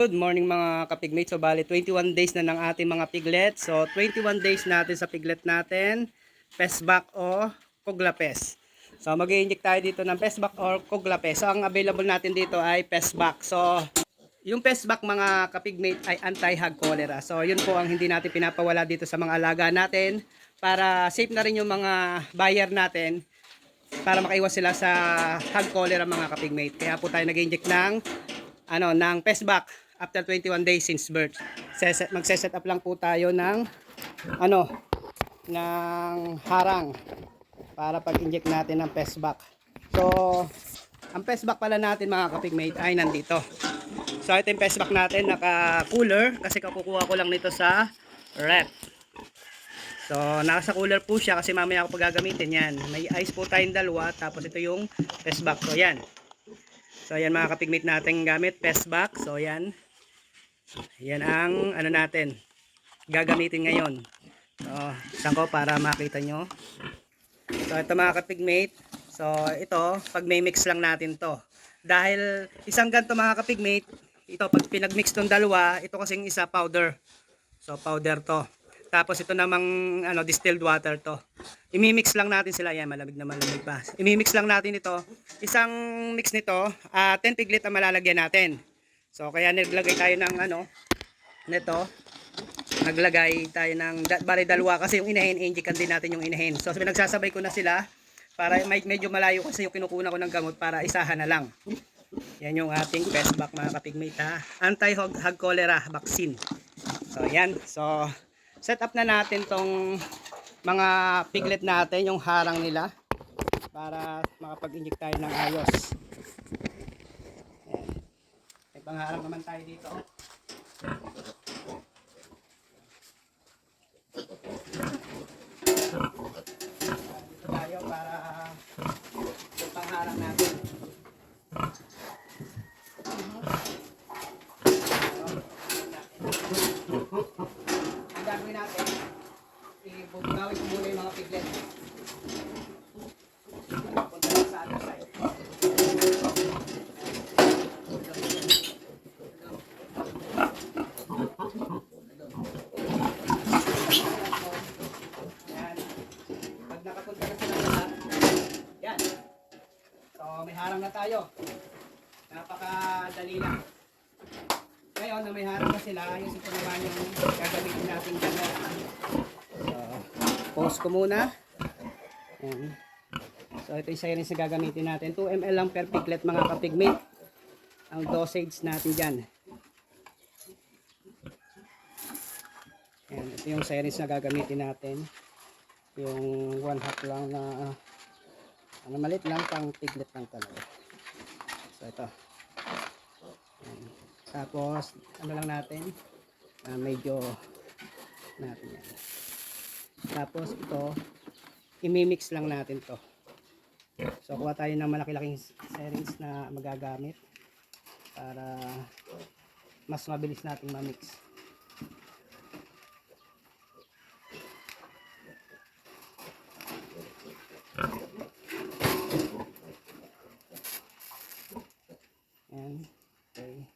Good morning mga kapigmates. So bali 21 days na ng ating mga piglet. So 21 days natin sa piglet natin. Pesback o Coglapes. So mag inject tayo dito ng Pesback or Coglapes. So ang available natin dito ay Pesback. So yung Pesback mga kapigmate ay anti-hog cholera. So yun po ang hindi natin pinapawala dito sa mga alaga natin para safe na rin yung mga buyer natin para makaiwas sila sa hog cholera mga kapigmate. Kaya po tayo nag-inject ng ano ng Pesback after 21 days since birth. Seset, magse-set up lang po tayo ng ano ng harang para pag-inject natin ng Pesback. So, ang Pesback pala natin mga kapigmate ay nandito. So, ito yung Pesback natin naka-cooler kasi kakukuha ko lang nito sa rep. So, nasa cooler po siya kasi mamaya ako pagagamitin yan. May ice po tayong dalawa tapos ito yung Pesback. So, yan. So, ayan mga kapigmate natin gamit, Pesback. So, ayan. Yan ang ano natin gagamitin ngayon. So, saan ko para makita nyo. So, ito mga kapigmate. So, ito, pag may mix lang natin to. Dahil isang ganito mga kapigmate, ito pag pinagmix tong dalawa, ito kasing isa powder. So, powder to. Tapos ito namang ano, distilled water to. Imimix lang natin sila. Yan, malamig na malamig pa. Imimix lang natin ito. Isang mix nito, ah 10 piglet ang malalagyan natin. So, kaya naglagay tayo ng ano, nito. Naglagay tayo ng, da, dalawa kasi yung inahin, injikan din natin yung inahin. So, nagsasabay ko na sila para may, medyo malayo kasi yung kinukuna ko ng gamot para isahan na lang. Yan yung ating Pesback mga kapigmate ha. Anti-hog hog cholera vaccine. So, yan. So, set up na natin tong mga piglet natin, yung harang nila para makapag-inject tayo ng ayos. May naman tayo dito. Dito tayo para yung natin. Ang gagawin natin, ibubugawin ko muna yung mga piglet. Punta lang sa other side. Yan. Pag nakapunta na sila lahat, yan. So, may harang na tayo. Napakadali lang. Ngayon, na may harang na sila, ayusin ko naman yung gagamitin natin gamit. So, pause ko muna. Yan. So, ito yung sirens na gagamitin natin. 2 ml lang per piglet mga kapigmate. Ang dosage natin dyan. Yan, ito yung sirens na gagamitin natin. Yung one half lang na ano malit lang pang piglet lang talaga. So ito. Yan. Tapos ano lang natin ah, medyo natin yan. Tapos ito imimix lang natin to. So kuha tayo ng malaki-laking serings na magagamit para mas mabilis nating ma-mix. Yan. Okay.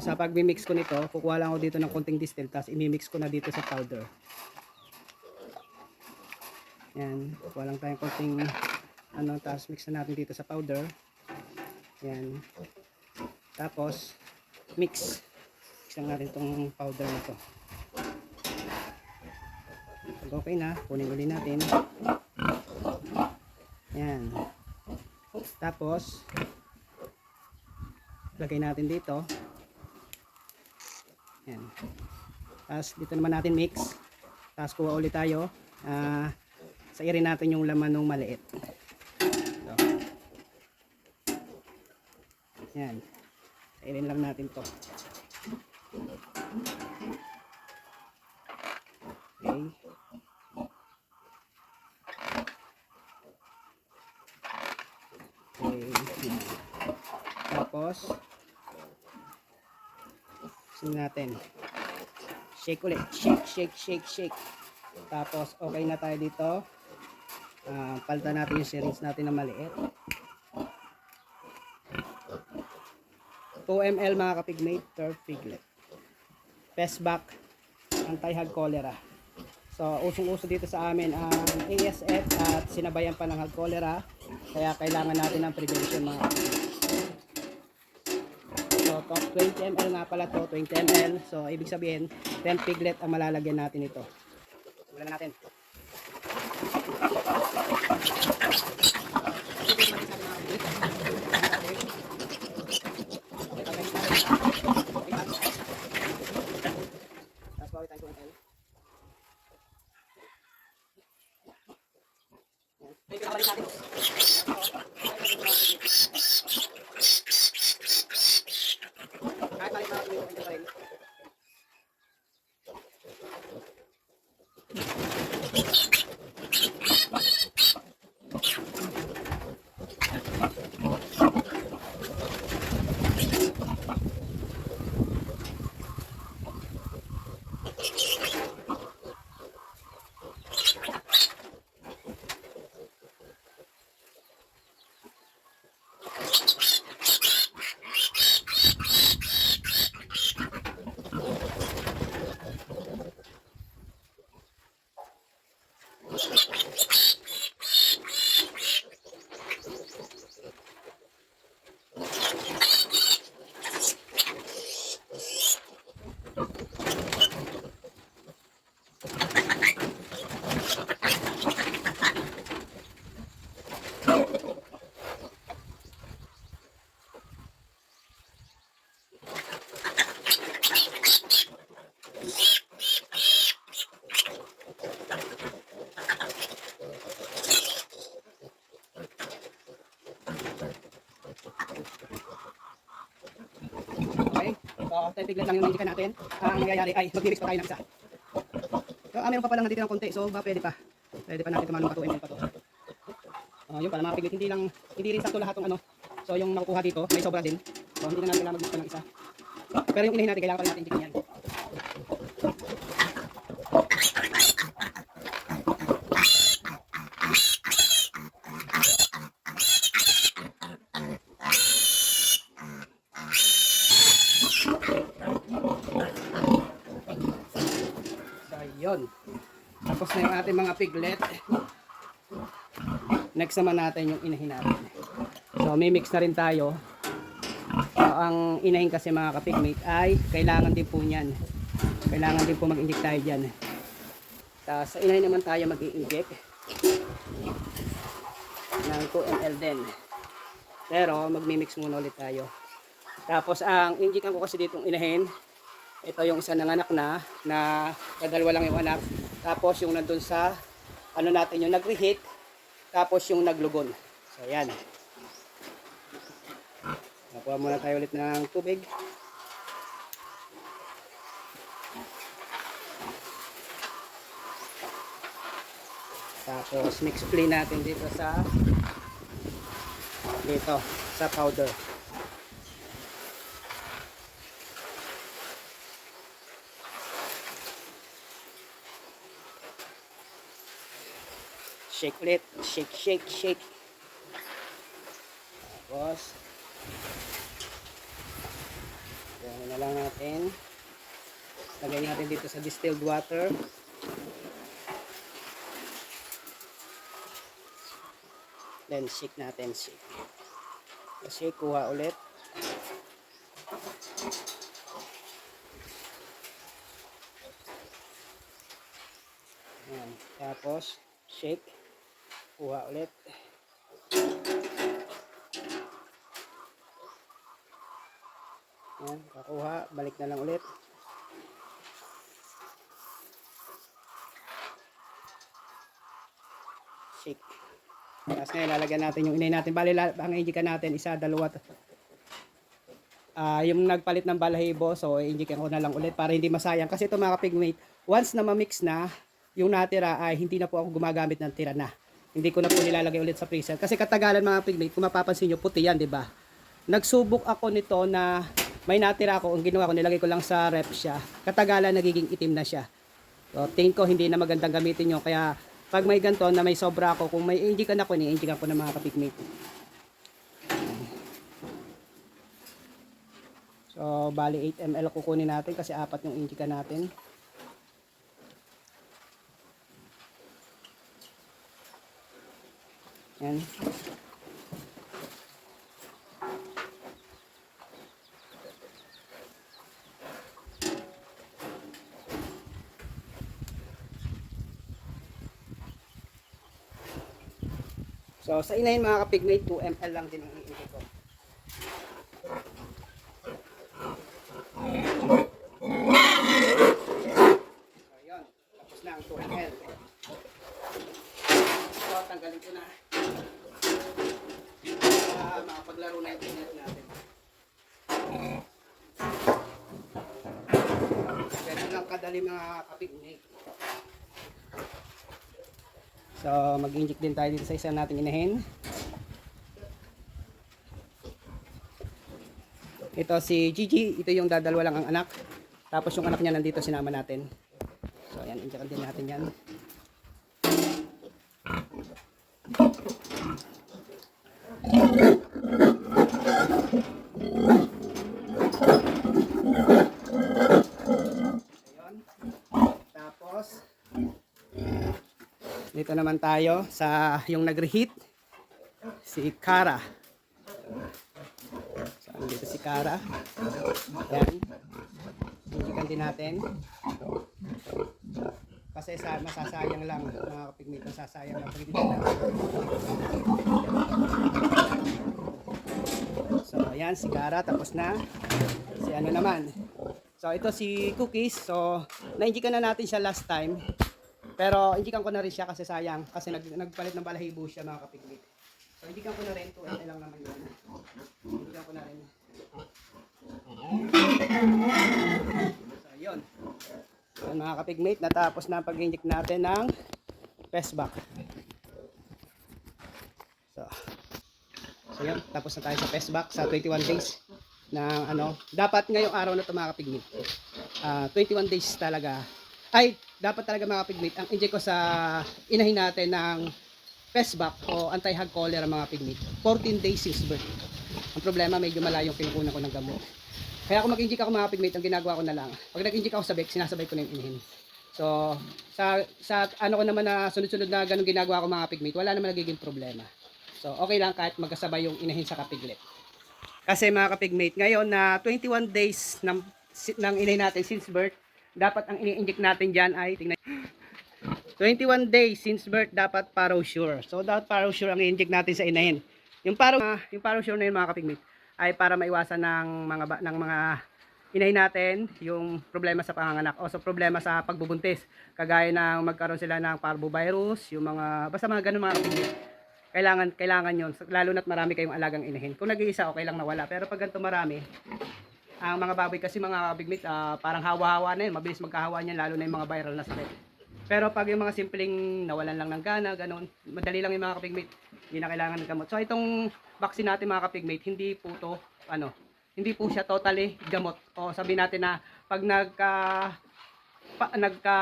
Sa pag-mix ko nito, kukuha lang ako dito ng konting distill, tapos imimix ko na dito sa powder. Yan, kukuha lang tayong konting ano, tapos mix na natin dito sa powder. Yan. Tapos, mix. Mix lang natin itong powder na to. Pag okay na, kunin uli natin. Yan. Tapos, lagay natin dito. Yan. Tapos, dito naman natin mix. Tapos, kuha ulit tayo. Ah, sairin natin yung laman ng maliit. So. Yan. Sairin lang natin to. Okay. Okay. Tapos, Sing natin. Shake ulit. Shake, shake, shake, shake. Tapos, okay na tayo dito. Ah, palitan natin yung syringe natin na maliit. 2 ml mga kapigmate per piglet. Pestback, anti-hog cholera. So, usong-uso dito sa amin ang ASF at sinabayan pa ng hog cholera. Kaya kailangan natin ng prevention mga kapigmate. So, to 20 ml nga pala to, 20 ml. So, ibig sabihin, 10 piglet ang malalagyan natin ito. Simulan na natin. Tapos bawit tayo 2 ml. Ito na balik natin. Kahit balik natin yung interval. Okay? Bigla lang yung nandiyan natin, ang nangyayari ay mag-mix pa tayo ng isa. So, ah, meron pa palang nandito ng konti. So, ba, pwede pa. Pwede pa natin tumanong pa 2 ml pa to. Ah, yun pala mga piglet, hindi lang, hindi rin sakto lahat ng ano. So, yung makukuha dito, may sobra din. So, hindi na natin kailangan mag-mix pa ng isa. Pero yung inahin natin, kailangan pa rin natin injikin yan. So, yun. Tapos na yung ating mga piglet. Next naman natin yung inahin natin. So, may mix na rin tayo. So, ang inahin kasi mga kapigmate ay kailangan din po niyan. Kailangan din po mag-inject tayo dyan. Tapos, sa inahin naman tayo mag-i-inject ng 2 ml din. Pero, magmi-mix muna ulit tayo. Tapos, ang injikan ko kasi ditong inahin, ito yung isa nanganak na, na kadalwa lang yung anak. Tapos yung nandun sa, ano natin yung nag-reheat. Tapos yung naglugon. So, yan. Nakuha muna tayo ulit ng tubig. Tapos mix play natin dito sa dito sa powder. Shake ulit. Shake, shake, shake. Tapos, yan na lang natin. Lagay natin dito sa distilled water. Then, shake natin, shake. Kasi kuha ulit. Yan. Tapos, shake. Kuha ulit. Yan, kakuha. Balik na lang ulit. Shake. Tapos ngayon, lalagyan natin yung inay natin. Bali, ang injikan natin, isa, dalawa. Ah, yung nagpalit ng balahibo, so injikan ko na lang ulit para hindi masayang. Kasi ito mga pigmate, once na ma-mix na, yung natira ay hindi na po ako gumagamit ng tira na. Hindi ko na po nilalagay ulit sa freezer. Kasi katagalan mga pigmate, kung mapapansin nyo, puti yan, di ba? Nagsubok ako nito na may natira ako, ang ginawa ko, nilagay ko lang sa rep siya. Katagalan, nagiging itim na siya. So, tingin ko hindi na magandang gamitin nyo. Kaya pag may ganito na may sobra ako, kung may injikan ako, ni-injikan ko na mga kapigmate. So, bali 8 ml kukunin natin kasi apat yung injikan natin. Yan. So, sa inahin mga kapigmate, 2 ml lang din ang iinit ko. So, yun. Tapos na ang 2 ml. So, tanggalin ko na. Makapaglaro na yung pinit natin. Ganun lang kadali mga kapigmate. So, mag-inject din tayo dito sa isa nating inahin. Ito si Gigi, ito yung dadalwa lang ang anak. Tapos yung anak niya nandito sinama natin. So, ayan, injectan din natin yan. Ayun. Tapos, dito naman tayo sa yung nag-reheat si Kara. Saan dito si Kara? Yan. Hinjikan din natin. Kasi sa masasayang lang mga kapigmate, masasayang lang pag hindi na. So, ayan si Kara tapos na. Si ano naman. So, ito si Cookies. So, na-injikan na natin siya last time. Pero indikan ko na rin siya kasi sayang kasi nag, nagpalit ng balahibo siya mga kapigmate. So indikan ko na rin 2 ml lang naman yun. Indikan ko na rin. So yun. So mga kapigmate natapos na pag-inject natin ng Pesback. So So yun, tapos na tayo sa Pesback sa 21 days ng ano, dapat ngayong araw na ito mga kapigmate. Ah, 21 days talaga ay dapat talaga mga pigmate ang inject ko sa inahin natin ng Pesback o anti-hog cholera mga pigmate. 14 days since birth. Ang problema medyo malayong kinukunan ko ng gamot. Kaya kung mag-inject ako mga pigmate ang ginagawa ko na lang. Pag nag-inject ako sa Beck sinasabay ko na yung inahin. So sa sa ano ko naman na sunod-sunod na ganun ginagawa ko mga pigmate wala naman nagiging problema. So okay lang kahit magkasabay yung inahin sa kapiglet. Kasi mga kapigmate ngayon na 21 days ng, ng inahin natin since birth dapat ang ini-inject natin dyan ay tingnan 21 days since birth dapat Parosure. So dapat Parosure ang i-inject natin sa inahin. Yung paro uh, yung Parosure na yun mga kapigmate ay para maiwasan ng mga ng mga inahin natin yung problema sa panganganak o sa problema sa pagbubuntis. Kagaya ng magkaroon sila ng parvovirus, yung mga basta mga ganun mga kapigmate. Kailangan kailangan yun lalo na't marami kayong alagang inahin. Kung nag-iisa okay lang nawala pero pag ganito marami ang mga baboy kasi mga bigmate ah, parang hawa-hawa na yun, mabilis magkahawa niyan lalo na yung mga viral na sakit. Pero pag yung mga simpleng nawalan lang ng gana, ganun, madali lang yung mga kapigmate, hindi na kailangan ng gamot. So itong vaccine natin mga kapigmate, hindi po to, ano, hindi po siya totally gamot. O sabihin natin na pag nagka, pa, nagka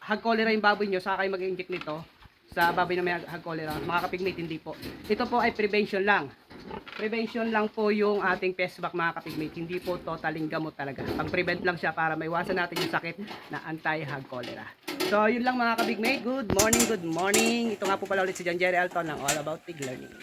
hag cholera yung baboy nyo, saka kayo mag-inject nito sa baboy na may hag cholera. Mga kapigmate, hindi po. Ito po ay prevention lang. Prevention lang po yung ating pestback mga kapigmate. Hindi po totaling gamot talaga. Pang-prevent lang siya para maiwasan natin yung sakit na anti-hog cholera. So, yun lang mga kabigmate. Good morning, good morning. Ito nga po pala ulit si John Jerry Alton ng All About Pig Learning.